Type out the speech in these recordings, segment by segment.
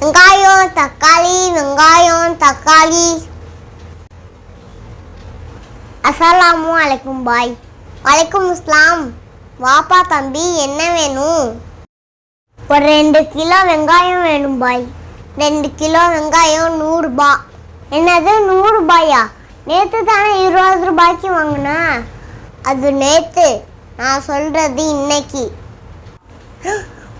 வெங்காயம் தக்காளி வெங்காயம் தக்காளி. அஸ்ஸலாமு அலைக்கும் பாய். வலைக்கும் இஸ்லாம். வாப்பா தம்பி என்ன வேணும்? ஒரு ரெண்டு கிலோ வெங்காயம் வேணும் பாய். ரெண்டு கிலோ வெங்காயம் நூறுரூபா என்னது நூறுரூபாயா நேற்று தானே இருபது ரூபாய்க்கு வாங்கினேன் அது நேற்று நான் சொல்கிறது இன்னைக்கு.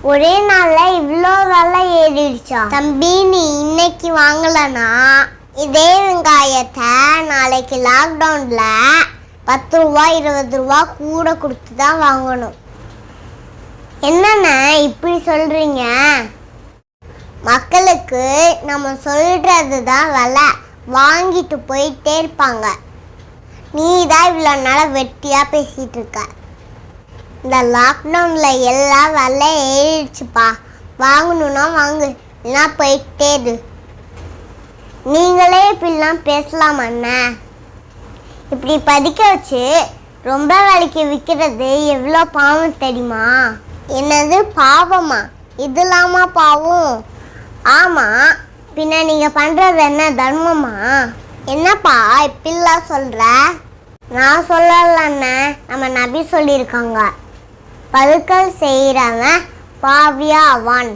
ஒரே நாளில் இவ்வளோ விலை ஏறிடுச்சா? தம்பி நீ இன்னைக்கு வாங்கலனா இதே வெங்காயத்தை நாளைக்கு லாக்டவுனில் பத்து ரூபா இருபது ரூபா கூட கொடுத்து தான் வாங்கணும். என்னென்ன இப்படி சொல்கிறீங்க மக்களுக்கு நம்ம சொல்கிறது தான் விலை. வாங்கிட்டு போயிட்டே இருப்பாங்க. நீ தான் இவ்வளோ நாளாக வெட்டியாக பேசிகிட்டு இருக்க. இந்த லாக்டவுனில் எல்லாம் விலை ஏறிடுச்சுப்பா. வாங்கணும்னா வாங்கு இல்லைன்னா போயிட்டே இரு. நீங்களே இப்படிலாம் பேசலாம் அண்ணா இப்படி பதிக்க வச்சு ரொம்ப விலைக்கு விற்கிறது எவ்வளோ பாவம் தெரியுமா? என்னது பாவமா? இதுலாமா பாவம்? ஆமாம் பின்ன நீங்கள் பண்ணுறது என்ன தர்மமா? என்னப்பா இப்படிலாம் சொல்கிற நான் சொல்லலண்ணே நம்ம நபி சொல்லியிருக்காங்க. பதுக்கல் செய்கிறவன் பாவியா ஆவான்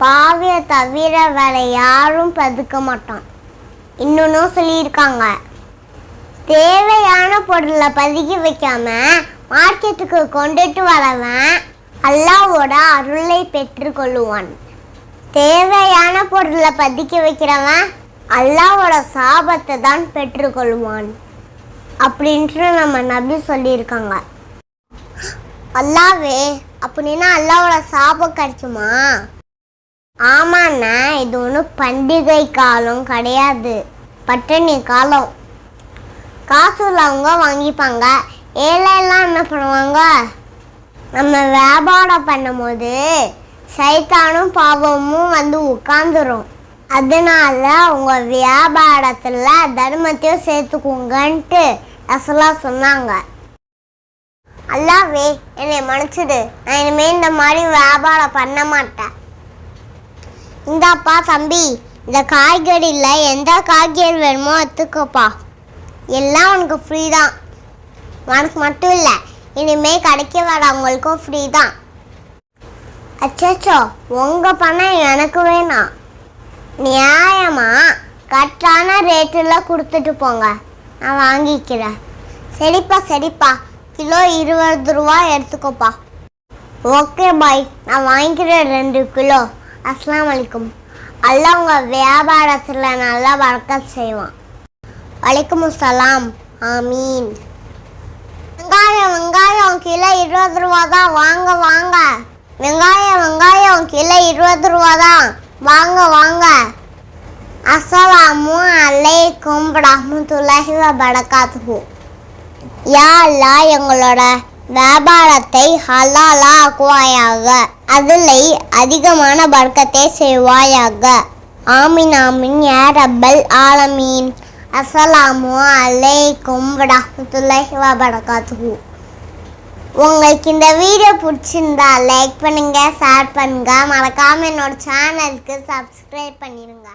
பாவியை தவிர வேற யாரும் பதுக்க மாட்டான். இன்னொன்னும் சொல்லியிருக்காங்க. தேவையான பொருளை பதுக்கி வைக்காம மார்க்கெட்டுக்கு கொண்டுட்டு வரவன் அல்லாவோட அருளை பெற்றுக்கொள்ளுவான் தேவையான பொருளை பதுக்கி வைக்கிறவன் அல்லாவோட சாபத்தை தான் பெற்றுக்கொள்வான் அப்படின்ட்டு நம்ம நபி சொல்லியிருக்காங்க. அல்லாவே அப்படின்னா அல்லாவோட சாபம் கிடைக்குமா ஆமாண்ணா இது ஒன்றும் பண்டிகை காலம் கிடையாது. பட்டினி காலம். காசு உள்ளவங்க வாங்கிப்பாங்க. ஏழைலாம் என்ன பண்ணுவாங்க? நம்ம வியாபாரம் பண்ணும்போது சைத்தானும் பாவமும் வந்து உட்காந்துரும் அதனால உங்கள் வியாபாரத்தில் தர்மத்தையும் சேர்த்துக்குங்கன்ட்டு அசலாக சொன்னாங்க. அல்லாவே என்னை மன்னிச்சிடு. நான் இனிமேல் இந்த மாதிரி வியாபாரம் பண்ண மாட்டேன். இந்தாப்பா தம்பி இந்த காய்கறியில் எந்த காய்கறி வேணுமோ எடுத்துக்கோப்பா. எல்லாம் உனக்கு ஃப்ரீ தான். உனக்கு மட்டும் இல்லை இனிமேல் கடைக்கு வரவங்களுக்கும் ஃப்ரீ தான். அச்சச்சோ உங்கள் பணம் எனக்கு வேணாம். நியாயமா கரெக்டான ரேட்டில் கொடுத்துட்டு போங்க. நான் வாங்கிக்கிறேன். சரிப்பா சரிப்பா. கிலோ இருபது ரூபா எடுத்துக்கோப்பா. ஓகே பாய் நான் வாங்கிக்கிறேன் ரெண்டு கிலோ. அஸ்லாம் வலைக்கும் அல்லா உங்கள் வியாபாரத்தில் நல்லா வழக்கம் செய்வான். வலைக்கும் சலாம். ஆமீன். வெங்காயம் வெங்காயம் கிலோ இருபது ரூபா தான். வாங்க வாங்க. வெங்காயம் வெங்காயம் கிலோ இருபது ரூபா தான். வாங்க வாங்க. அஸ்ஸலாமு அலைக்கும் ரஹமத்துல்லாஹி வ பரகாத்துஹு யா அல்லாஹ் எங்களோட வியாபாரத்தை ஹலாலா ஆக்குவாயாக அதில் அதிகமான வர்க்கத்தை செய்வாயாக. ஆமின் ஆமின் யா ரப்பல் ஆலமீன். அஸ்ஸலாமு அலைக்கும் ரஹ்மத்துல்லாஹி வ உங்களுக்கு இந்த வீடியோ பிடிச்சிருந்தா லைக் பண்ணுங்க ஷேர் பண்ணுங்க. மறக்காமல் என்னோட சேனலுக்கு சப்ஸ்கிரைப் பண்ணிடுங்க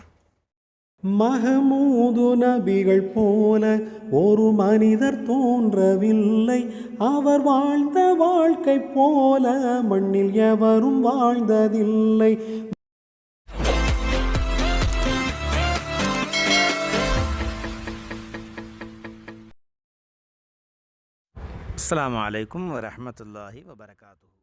மகமூது நபிகள் போல ஒரு மனிதர் தோன்றவில்லை. அவர் வாழ்ந்த வாழ்க்கை போல மண்ணில் எவரும் வாழ்ந்ததில்லை. அஸ்லாம் வலைக்கம் வரமத்துல்லாஹி வபரகாத்துஹு.